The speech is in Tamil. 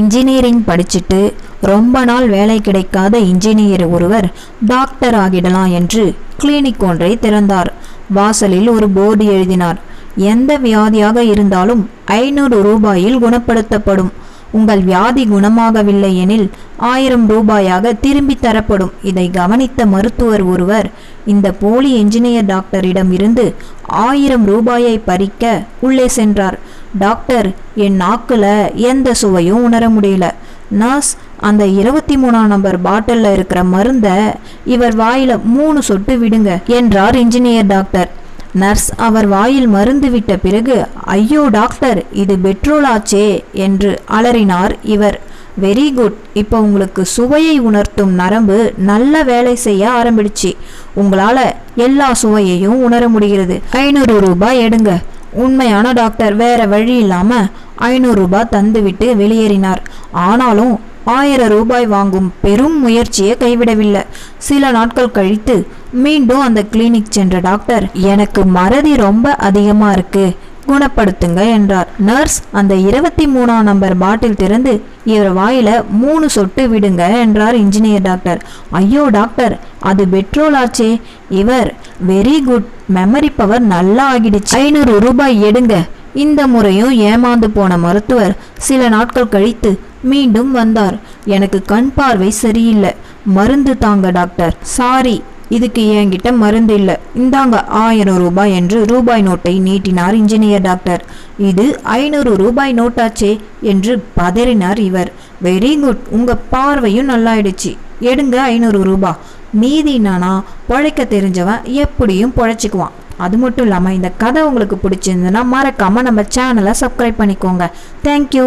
இன்ஜினியரிங் படிச்சுட்டு ரொம்ப நாள் வேலை கிடைக்காத இன்ஜினியர் ஒருவர் டாக்டர் ஆகிடலாம் என்று கிளினிக் ஒன்றை திறந்தார். வாசலில் ஒரு போர்டு எழுதினார். எந்த வியாதியாக இருந்தாலும் ஐநூறு ரூபாயில் குணப்படுத்தப்படும். உங்கள் வியாதி குணமாகவில்லை எனில் ஆயிரம் ரூபாயாக திரும்பி தரப்படும். இதை கவனித்த மருத்துவர் ஒருவர் இந்த போலி என்ஜினியர் டாக்டரிடம் இருந்து ஆயிரம் ரூபாயை பறிக்க உள்ளே சென்றார். டாக்டர் என் நாக்கில் எந்த சுவையும் உணர முடியல. நர்ஸ் அந்த இருபத்தி மூணாம் நம்பர் பாட்டிலில் இருக்கிற மருந்தை இவர் வாயில் மூணு சொட்டு விடுங்க என்றார் இன்ஜினியர் டாக்டர். நர்ஸ் அவர் வாயில் மருந்து விட்ட பிறகு ஐயோ டாக்டர் இது பெட்ரோல் ஆச்சே என்று அலறினார் இவர். Very good. இப்போ உங்களுக்கு சுவையை உணர்த்தும் நரம்பு நல்ல வேலை செய்ய ஆரம்பிடுச்சு. உங்களால் எல்லா சுவையையும் உணர முடிகிறது. ஐநூறு ரூபாய் எடுங்க. உண்மையான டாக்டர் வேற வழி இல்லாம ஐநூறு ரூபாய் தந்துவிட்டு வெளியேறினார். ஆனாலும் ஆயிரம் ரூபாய் வாங்கும் பெரும் முயற்சியை கைவிடவில்லை. சில நாட்கள் கழித்து மீண்டும் அந்த கிளினிக் சென்ற டாக்டர் எனக்கு மறதி ரொம்ப அதிகமாக இருக்கு. குணப்படுத்துங்க என்றார். நர்ஸ் அந்த இருபத்தி மூணாம் நம்பர் பாட்டில் திறந்து இவர் வாயில மூணு சொட்டு விடுங்க என்றார் இன்ஜினியர் டாக்டர். ஐயோ டாக்டர் அது பெட்ரோல் ஆச்சே. இவர் வெரி குட். மெமரி பவர் நல்லா ஆகிடுச்சு. ஐநூறு ரூபாய் எடுங்க. இந்த முறையும் ஏமாந்து போன மருத்துவர் சில நாட்கள் கழித்து மீண்டும் வந்தார். எனக்கு கண் பார்வை சரியில்லை. மருந்து தாங்க டாக்டர். சாரி. இதுக்கு என்கிட்ட மருந்து இல்லை. இந்தாங்க ஆயிரம் ரூபாய் என்று ரூபாய் நோட்டை நீட்டினார் இன்ஜினியர் டாக்டர். இது ஐநூறு ரூபாய் நோட்டாச்சே என்று பதறினார் இவர். வெரி குட் உங்க பார்வையும் நல்லாயிடுச்சு. எடுங்க ஐநூறு ரூபாய் மீதி நானா? பொழைக்க தெரிஞ்சவன் எப்படியும் பொழைச்சிக்குவான். அது மட்டும் இல்லாமல் இந்த கதை உங்களுக்கு பிடிச்சிருந்ததுன்னா மறக்காமல் நம்ம சேனலை சப்ஸ்கிரைப் பண்ணிக்கோங்க. தேங்க்யூ